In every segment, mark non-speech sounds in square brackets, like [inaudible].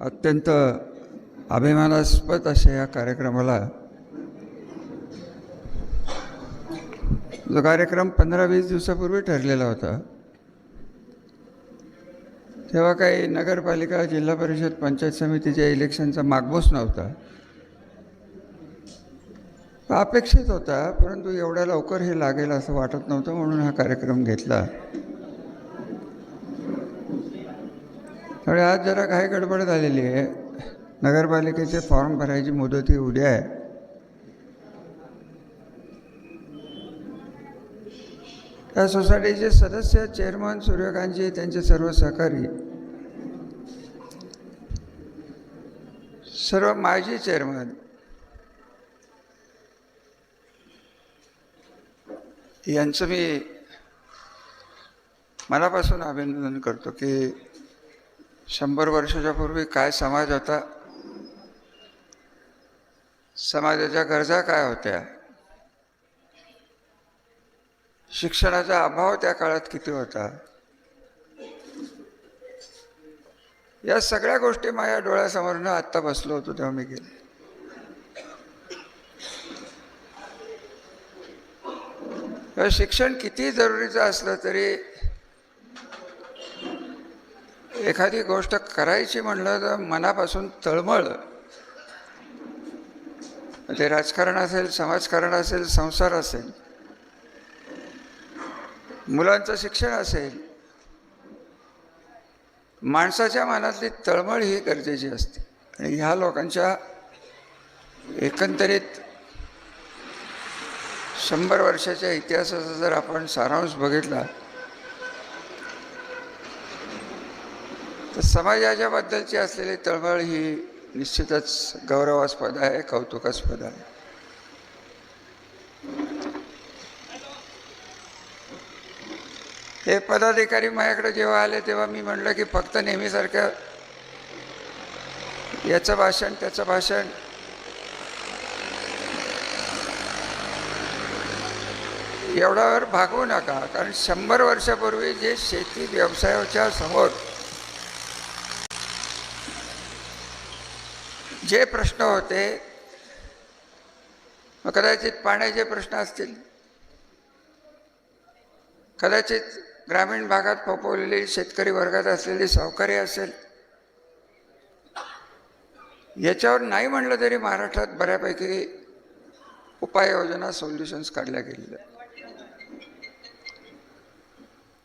अत्यंत अभिमानास्पद अशा या कार्यक्रमाला जो कार्यक्रम पंधरा वीस दिवसापूर्वी ठरलेला होता तेव्हा काही नगरपालिका जिल्हा परिषद पंचायत समितीच्या इलेक्शनचा मागबोस नव्हता. अपेक्षित होता परंतु एवढ्या लवकर हे लागेल असं वाटत नव्हतं म्हणून हा कार्यक्रम घेतला. त्यामुळे आज जरा काही गडबड झालेली आहे. नगरपालिकेचे फॉर्म भरायची मुदत ही उद्या आहे. त्या सोसायटीचे सदस्य चेअरमन सूर्यकांतजी त्यांचे सर्व सहकारी. सर्व माजी चेअरमन. यांचं मी मनापासून अभिनंदन करतो की शंभर वर्षाच्या पूर्वी काय समाज होता? समाजाच्या गरजा काय होत्या? शिक्षणाचा अभाव त्या काळात किती होता? या सगळ्या गोष्टी माझ्या डोळ्यासमोरनं आत्ता बसलो होतो तेव्हा मी गेलो. शिक्षण किती जरुरीचं असलं तरी एखादी गोष्ट करायची म्हणलं तर मनापासून तळमळ. ते राजकारण असेल समाजकारण असेल संसार असेल. मुलांचं शिक्षण असेल. माणसाच्या मनातली तळमळ ही गरजेची असते. आणि ह्या लोकांच्या एकंदरीत शंभर वर्षाच्या इतिहासाचा जर आपण सारांश बघितला तर समाजाच्या बद्दलची असलेली तळमळ ही निश्चितच गौरवास्पद आहे कौतुकास्पद आहे. हे पदाधिकारी माझ्याकडे जेव्हा आले तेव्हा मी म्हटलं की फक्त नेहमीसारखं याचं भाषण त्याचं भाषण. एवढ्यावर भागवू नका कारण शंभर वर्षापूर्वी जे शेती व्यवसायाच्या समोर जे प्रश्न होते मग कदाचित पाण्याचे प्रश्न असतील. कदाचित ग्रामीण भागात फोपवलेली शेतकरी वर्गात असलेली सावकारी असेल. याच्यावर नाही म्हणलं तरी महाराष्ट्रात बऱ्यापैकी उपाययोजना सोल्युशन्स काढल्या गेलेल्या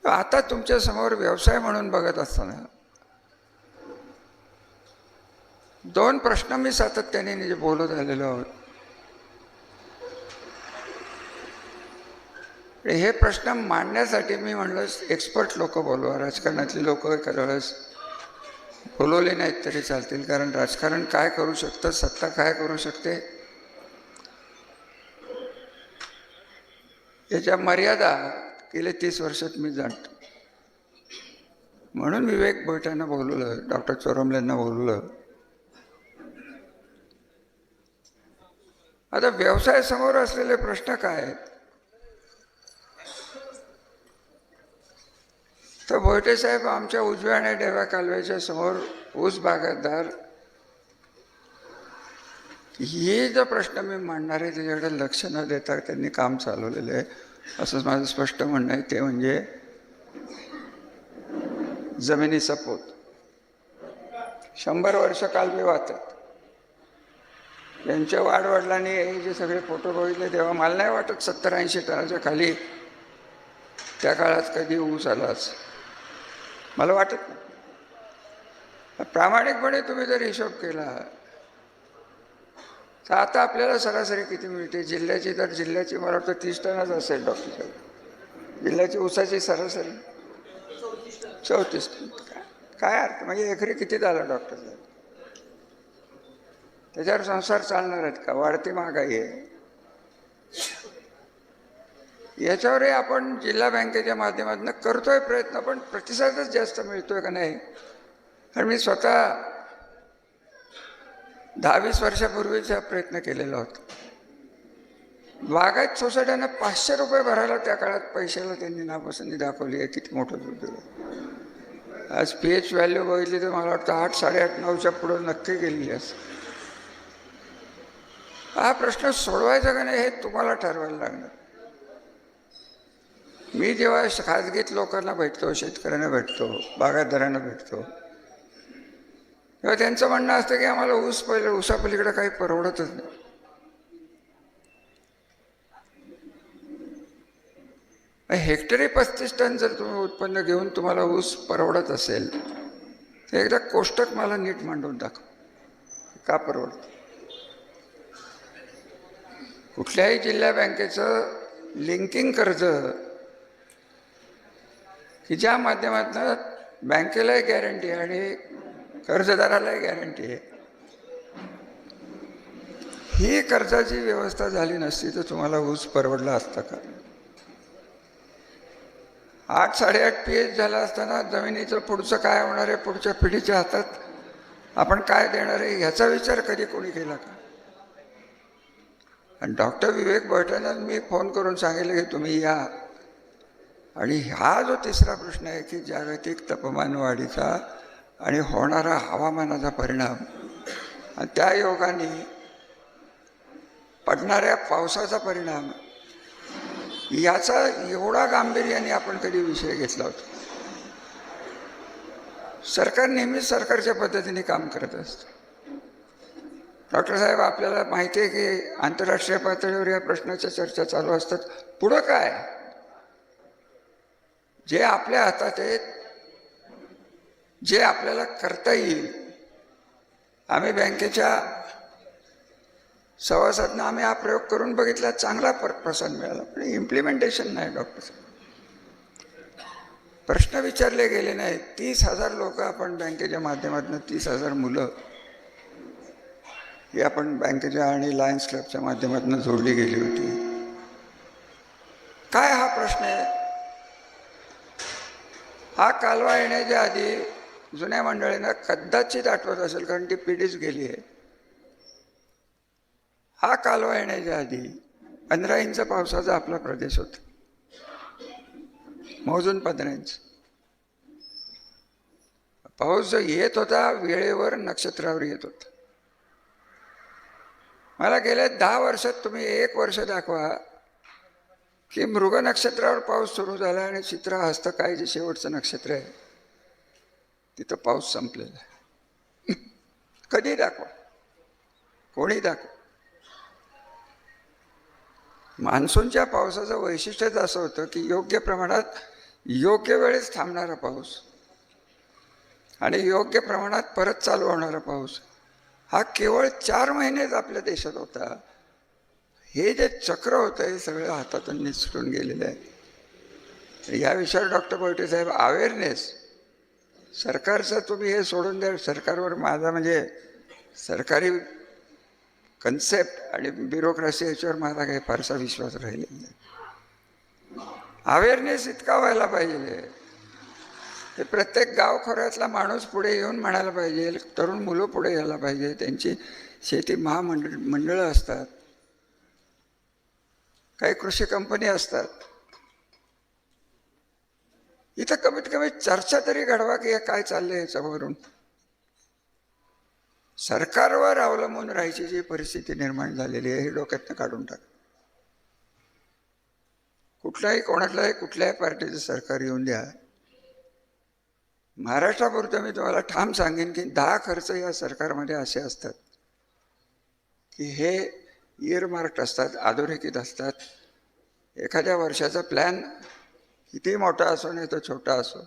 आता तुमच्यासमोर व्यवसाय म्हणून बघत असताना दोन प्रश्न मी सातत्याने म्हणजे बोलत आलेलो आहोत. हे प्रश्न मांडण्यासाठी मी म्हणलं एक्सपर्ट लोक बोलवा. राजकारणातली लोक एखाद्या वेळेस बोलवले नाहीत तरी चालतील. कारण राजकारण काय करू शकतं? सत्ता काय करू शकते? याच्या मर्यादा गेले तीस वर्षात मी जाणतो. म्हणून विवेक भोईटांना बोलवलं डॉक्टर चोरमलेंना बोलवलं. आता व्यवसायासमोर असलेले प्रश्न काय आहेत? तर भोयटे साहेब आमच्या उजव्या आणि डेव्या कालव्याच्या समोर ऊस बागायतदार हे जो प्रश्न मी मांडणार आहे त्याच्याकडे लक्ष न देता त्यांनी काम चालवलेलं आहे. असंच माझं स्पष्ट म्हणणं आहे ते म्हणजे जमिनीचा पोत. शंभर वर्ष कालवे वाहतात यांच्या वाडवडिलांनी हे जे सगळे फोटो बघितले तेव्हा मला नाही वाटत सत्तर ऐंशी टनाच्या खाली त्या काळात कधी ऊस आलाच मला वाटत प्रामाणिकपणे तुम्ही जर हिशोब केला तर आता आपल्याला सरासरी किती मिळते? जिल्ह्याची तर जिल्ह्याची मला वाटतं तीस टनच असेल डॉक्टर साहेब जिल्ह्याची ऊसाची सरासरी चौतीस टन. काय काय अर्थ? म्हणजे एकरी किती झाला डॉक्टर साहेब त्याच्यावर संसार चालणार आहेत का? वाढती महागाई आहे. याच्यावरही आपण जिल्हा बँकेच्या माध्यमातून करतोय प्रयत्न पण प्रतिसादच जास्त मिळतोय का नाही? कारण मी स्वतः दहा वीस वर्षापूर्वीचा प्रयत्न केलेला होता. बागायत सोसायट्यांना पाचशे रुपये भरायला त्या काळात पैशाला त्यांनी नापसंती दाखवली आहे किती मोठं दुर्दैव आज पी एच व्हॅल्यू बघितली तर मला वाटतं आठ साडेआठ नऊच्या पुढं नक्की गेलेली असं हा प्रश्न सोडवायचा का नाही हे तुम्हाला ठरवायला लागणार. मी जेव्हा खाजगीत लोकांना भेटतो शेतकऱ्यांना भेटतो बागायतदारांना भेटतो तेव्हा त्यांचं म्हणणं असतं की आम्हाला ऊस पहिले ऊसापलीकडे काही परवडतच नाही. हेक्टरी पस्तीस टन जर तुम्ही उत्पन्न घेऊन तुम्हाला ऊस परवडत असेल तर एकदा कोष्टक मला नीट मांडून दाखव का परवडतं. कुठल्याही जिल्हा बँकेचं लिंकिंग कर्ज की ज्या माध्यमातून बँकेलाही गॅरंटी आहे आणि कर्जदारालाही गॅरंटी आहे. ही कर्जाची व्यवस्था झाली नसती तर तुम्हाला ऊस परवडला असता का? आठ साडेआठ पी एच झाला असताना जमिनीचं पुढचं काय होणार आहे पुढच्या पिढीच्या हातात आपण काय देणार आहे ह्याचा विचार कधी कोणी केला का? आणि डॉक्टर विवेक भटांना मी फोन करून सांगितलं की तुम्ही या. आणि हा जो तिसरा प्रश्न आहे की जागतिक तापमान वाढीचा आणि होणारा हवामानाचा परिणाम आणि त्या योगाने पडणाऱ्या पावसाचा परिणाम याचा एवढा गांभीर्याने आपण कधी विषय घेतला होता. सरकार नेहमीच सरकारच्या पद्धतीने काम करत असतं. डॉक्टर साहेब आपल्याला माहिती आहे की आंतरराष्ट्रीय पातळीवर या प्रश्नाच्या चर्चा चालू असतात. पुढं काय? जे आपल्या हातात आहेत जे आपल्याला करता येईल. आम्ही बँकेच्या सभासदनं आम्ही हा प्रयोग करून बघितला चांगला पर प्रसन्न मिळाला पण इम्प्लिमेंटेशन नाही डॉक्टर साहेब. प्रश्न विचारले गेले नाहीत. तीस हजार लोक आपण बँकेच्या माध्यमातून तीस हजार मुलं ही आपण बँकेच्या आणि लायन्स क्लबच्या माध्यमातून जोडली गेली होती. काय हा प्रश्न आहे? हा कालवा येण्याच्या आधी जुन्या मंडळींना कदाचित आठवत असेल कारण ती पिढीच गेली आहे. हा कालवा येण्याच्या आधी पंधरा इंच पावसाचा आपला प्रदेश होता. मोजून पंधरा इंच. पाऊस जो येत होता वेळेवर नक्षत्रावर येत होता. मला गेल्या दहा वर्षात तुम्ही एक वर्ष दाखवा की मृग नक्षत्रावर पाऊस सुरू झाला आणि चित्र हस्त काय जे शेवटचं नक्षत्र आहे तिथं पाऊस संपलेला आहे. [laughs] कधी दाखवा? कोणी दाखवा? मान्सूनच्या पावसाचं वैशिष्ट्यच असं होतं की योग्य प्रमाणात योग्य वेळेस थांबणारा पाऊस आणि योग्य प्रमाणात परत चालू होणारा पाऊस. हा केवळ चार महिनेच आपल्या देशात होता. हे जे चक्र होतं हे सगळं हातातून निसटून गेलेलं आहे. या विषयावर डॉक्टर बैठे साहेब अवेअरनेस सरकारचं तुम्ही हे सोडून द्या. सरकारवर माझा म्हणजे सरकारी कन्सेप्ट आणि ब्युरोक्रेसी याच्यावर माझा काही फारसा विश्वास राहिलेला नाही. अवेअरनेस इतका व्हायला पाहिजे. ते प्रत्येक गावखोऱ्यातला माणूस पुढे येऊन म्हणायला पाहिजे तरुण मुलं पुढे यायला पाहिजे त्यांची शेती महामंडळ मंडळं असतात. काही कृषी कंपनी असतात. इथं कमीत कमी चर्चा तरी घडवा की काय चाललंय याच्यावरून. सरकारवर अवलंबून राहायची जी परिस्थिती निर्माण झालेली आहे हे डोक्यातनं काढून टाक. कुठल्याही कोणालाही कुठल्याही पार्टीचं सरकार येऊन द्या. महाराष्ट्रापुरतं मी तुम्हाला ठाम सांगेन की दहा खर्च या सरकारमध्ये असे असतात की हे इयरमार्क्ट असतात अधोरेखित असतात. एखाद्या वर्षाचा प्लॅन किती मोठा असो नाही तो छोटा असो.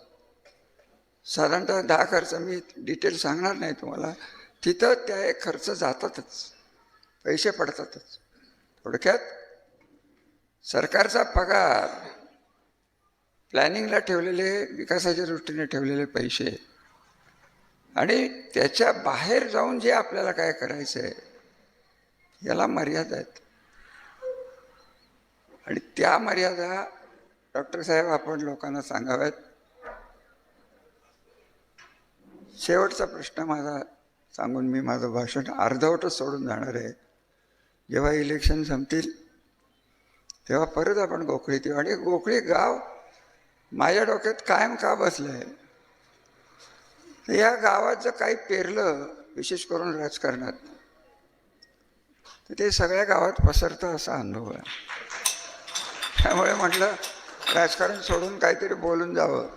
साधारणतः दहा खर्च मी डिटेल सांगणार नाही तुम्हाला. तिथं त्या एक खर्च जातातच. पैसे पडतातच. थोडक्यात सरकारचा पगार प्लॅनिंगला ठेवलेले विकासाच्या दृष्टीने ठेवलेले पैसे. आणि त्याच्या बाहेर जाऊन जे आपल्याला काय करायचं आहे याला मर्यादा आहेत. आणि त्या मर्यादा डॉक्टर साहेब आपण लोकांना सांगाव्यात. शेवटचा प्रश्न माझा सांगून मी माझं भाषण अर्धवटच सोडून जाणार आहे. जेव्हा इलेक्शन संपतील तेव्हा परत आपण गोखळीत येऊ आणि गोखळी गाव माझ्या डोक्यात कायम का बसलं आहे या गावात जर काही पेरलं विशेष करून राजकारणात तर ते सगळ्या गावात पसरतं असा अनुभव आहे. त्यामुळे म्हटलं राजकारण सोडून काहीतरी बोलून जावं.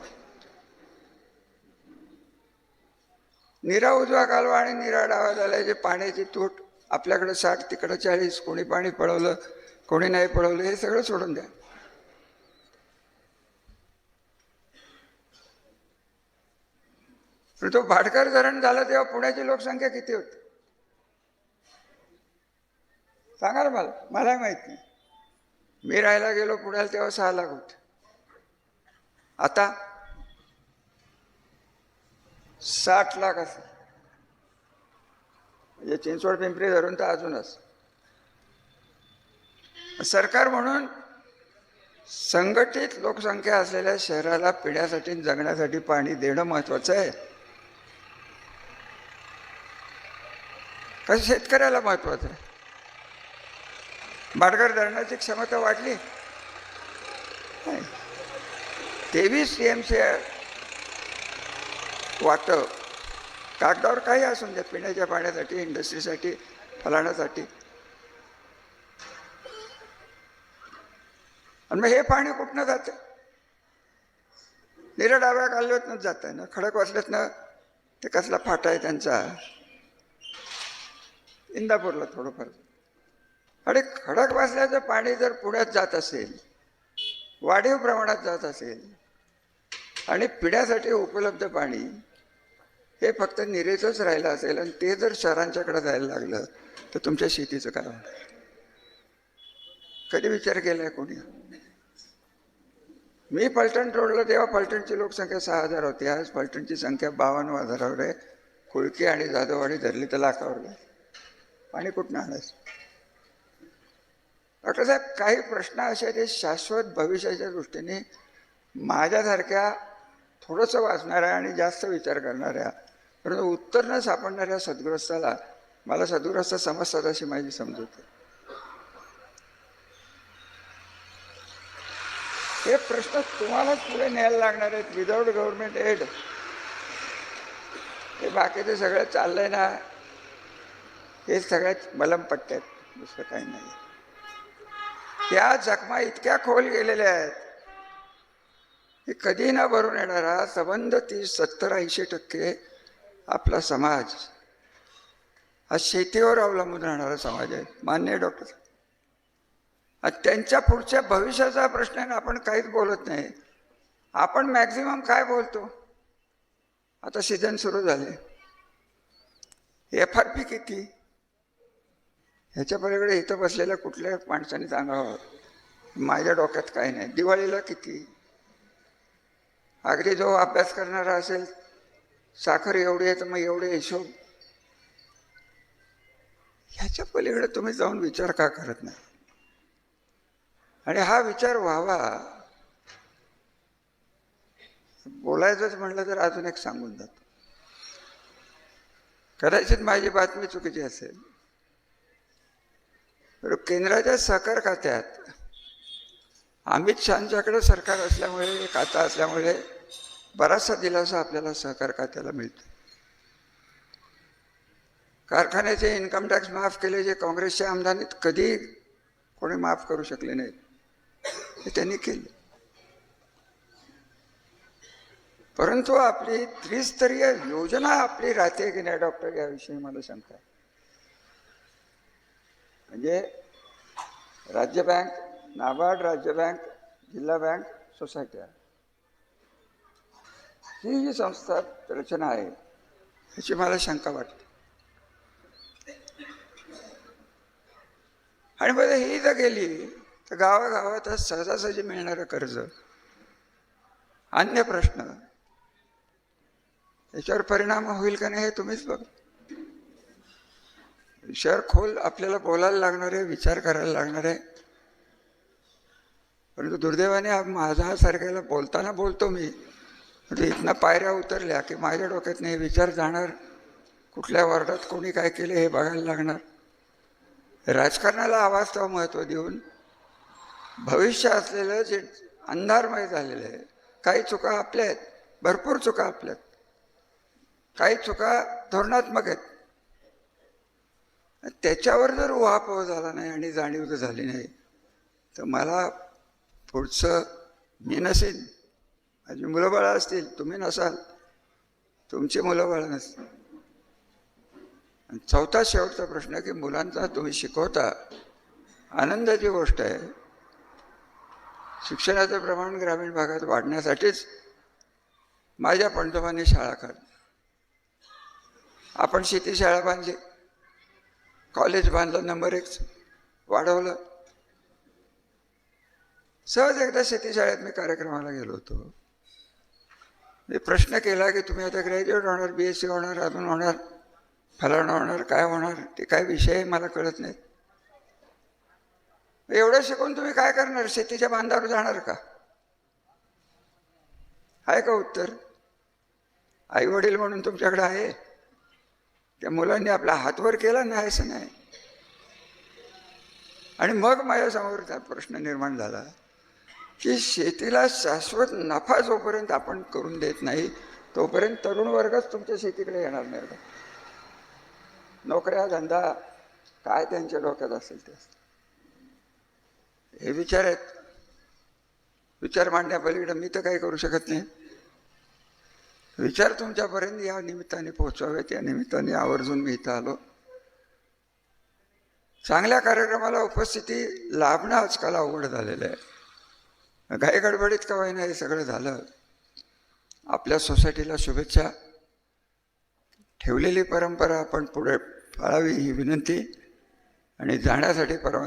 निरा उजवा कालवा आणि निरा डावा जे पाण्याची तूट आपल्याकडे साठ तिकडं चाळीस कोणी पाणी पळवलं कोणी नाही पळवलं हे सगळं सोडून द्या. पण तो भाटकर धरण झाला तेव्हा पुण्याची लोकसंख्या किती होती? सांगा ना मला मला माहीत नाही. मी राहायला गेलो पुण्याला तेव्हा सहा लाख होते. आता साठ लाख असं. म्हणजे चिंचवड पिंपरी धरून तर अजूनच सरकार म्हणून संघटित लोकसंख्या असलेल्या शहराला पिण्यासाठी जगण्यासाठी पाणी देणं महत्वाचं आहे. तसं शेतकऱ्याला महत्वाचं आहे. बाडगर धरणाची क्षमता वाढली. नाही. तेवीस टी एम सी वाटप कागदावर काही असून द्या पिण्याच्या पाण्यासाठी इंडस्ट्रीसाठी फलाण्यासाठी आणि मग हे पाणी कुठनं जातं? निरडाव्या कालव्यातनंच जात आहे ना? खडक वाचल्यातनं ते कसला फाटा आहे त्यांचा? इंदापूरला थोडंफार. आणि खडकवासल्याचं पाणी जर पुण्यात जात असेल वाढीव प्रमाणात जात असेल आणि पिण्यासाठी उपलब्ध पाणी हे फक्त निरेचंच राहिलं असेल आणि ते जर शहरांच्याकडे जायला लागलं तर तुमच्या शेतीचं काय होणार? कधी विचार केला आहे कोणी? मी पलटण रोडला तेव्हा पलटणची लोकसंख्या सहा हजार होती. आज पलटणची संख्या बावन्न हजारावर आहे. कुळकी आणि जाधववाडी धरली तर लाखावर आहे. पाणी कुठनं आणायचं? डॉक्टर साहेब काही प्रश्न असे आहेत ते शाश्वत भविष्याच्या दृष्टीने माझ्यासारख्या थोडंसं वाचणाऱ्या आणि जास्त विचार करणाऱ्या परंतु उत्तर न सापडणाऱ्या सद्ग्रस्ताला मला सद्ग्रस्त समजतात अशी माझी समजूत हे प्रश्न तुम्हालाच पुढे न्यायला लागणार आहेत. विदाऊट गव्हर्नमेंट एड हे बाकीचे सगळं चाललंय ना. हे सगळ्यात मलम आहेत दुसरं काही नाही. या जखमा इतक्या खोल गेलेल्या आहेत की कधी न भरून येणारा संबंध तीस सत्तर ऐंशी टक्के आपला समाज हा शेतीवर अवलंबून राहणारा समाज आहे. मान्य डॉक्टर त्यांच्या पुढच्या भविष्याचा प्रश्न आहे ना आपण काहीच बोलत नाही. आपण मॅक्झिमम काय बोलतो? आता सीझन सुरू झाले. एफ आर पी किती? ह्याच्या पलीकडे इथं बसलेल्या कुठल्या माणसाने सांगावं? माझ्या डोक्यात काही नाही. दिवाळीला किती? अगदी जो अभ्यास करणारा असेल साखर एवढी आहे तर मग एवढे हिशोब. ह्याच्या पलीकडे तुम्ही जाऊन विचार का करत नाही? आणि हा विचार व्हावा. बोलायचंच म्हटलं तर अजून एक सांगून जातो. कदाचित माझी बातमी चुकीची असेल. केंद्राच्या सहकार खात्यात अमित शहांच्याकडे सरकार असल्यामुळे खाता असल्यामुळे बराचसा दिलासा आपल्याला सहकार खात्याला मिळतो. कारखान्याचे इन्कम टॅक्स माफ केले जे काँग्रेसच्या आमदानीत कधी कोणी माफ करू शकले नाहीत. हे त्यांनी केले. परंतु आपली त्रिस्तरीय योजना आपली राहते की नाही डॉक्टर? याविषयी मला शंका म्हणजे राज्य बँक नाबार्ड राज्य बँक जिल्हा बँक सोसायट्या ही जी संस्था रचना आहे ह्याची मला शंका वाटते. आणि मग ही जर गेली तर गावागावात सहजासहजी मिळणारं कर्ज अन्य प्रश्न याच्यावर परिणाम होईल का नाही हे तुम्हीच बघ. शहर खोल आपल्याला बोलायला लागणार आहे विचार करायला लागणार. आहे परंतु दुर्दैवाने हा माझा सारख्याला बोलताना बोलतो मी. म्हणजे इथनं पायऱ्या उतरल्या की माझ्या डोक्यात नाही विचार जाणार. कुठल्या वार्डात कोणी काय केलं हे बघायला लागणार. राजकारणाला आवाज तो महत्त्व देऊन भविष्य असलेलं जे अंधारमय झालेलं आहे काही चुका आपल्या आहेत भरपूर चुका आपल्या आहेत. काही चुका धोरणात्मक आहेत. त्याच्यावर जर उहापोह झाला नाही आणि जाणीव जर झाली नाही तर मला पुढचं मी नसेन. माझी मुलं बाळं असतील तुम्ही नसाल. तुमची मुलं बाळं नसतील. आणि चौथा शेवटचा प्रश्न की मुलांचा तुम्ही शिकवता आनंदाची गोष्ट आहे. शिक्षणाचं प्रमाण ग्रामीण भागात वाढण्यासाठीच माझ्या पंडोबांनी शाळा काढली. आपण शेती शाळा बांधली. कॉलेज बांधलं नंबर एक वाढवलं. सहज एकदा शेती शाळेत मी कार्यक्रमाला गेलो होतो. मी प्रश्न केला की तुम्ही आता ग्रॅज्युएट होणार बी एस सी होणार अजून होणार फलाणं होणार काय होणार ते काय विषय मला कळत नाही. एवढं शिकून तुम्ही काय करणार? शेतीच्या बांधावर जाणार का? आहे का उत्तर? आई वडील म्हणून तुमच्याकडे आहे? त्या मुलांनी आपला हातवर केला नाही असं नाही. आणि मग माझ्यासमोर त्या प्रश्न निर्माण झाला की शेतीला शाश्वत नफा जोपर्यंत आपण करून देत नाही तोपर्यंत तरुण वर्गच तुमच्या शेतीकडे येणार नाही. का नोकऱ्या धंदा काय त्यांच्या डोक्यात असेल ते हे विचार आहेत. विचार मांडण्यापलीकडे मी तर काही करू शकत नाही. विचार तुमच्यापर्यंत या निमित्ताने पोहोचवावेत या निमित्ताने आवर्जून मी इथं आलो. चांगल्या कार्यक्रमाला उपस्थिती लाभणं आजकाल अवघड झालेलं आहे. घाई गडबडीत का होईना हे सगळं झालं. आपल्या सोसायटीला शुभेच्छा. ठेवलेली परंपरा आपण पुढे पाळावी ही विनंती आणि जाण्यासाठी परवा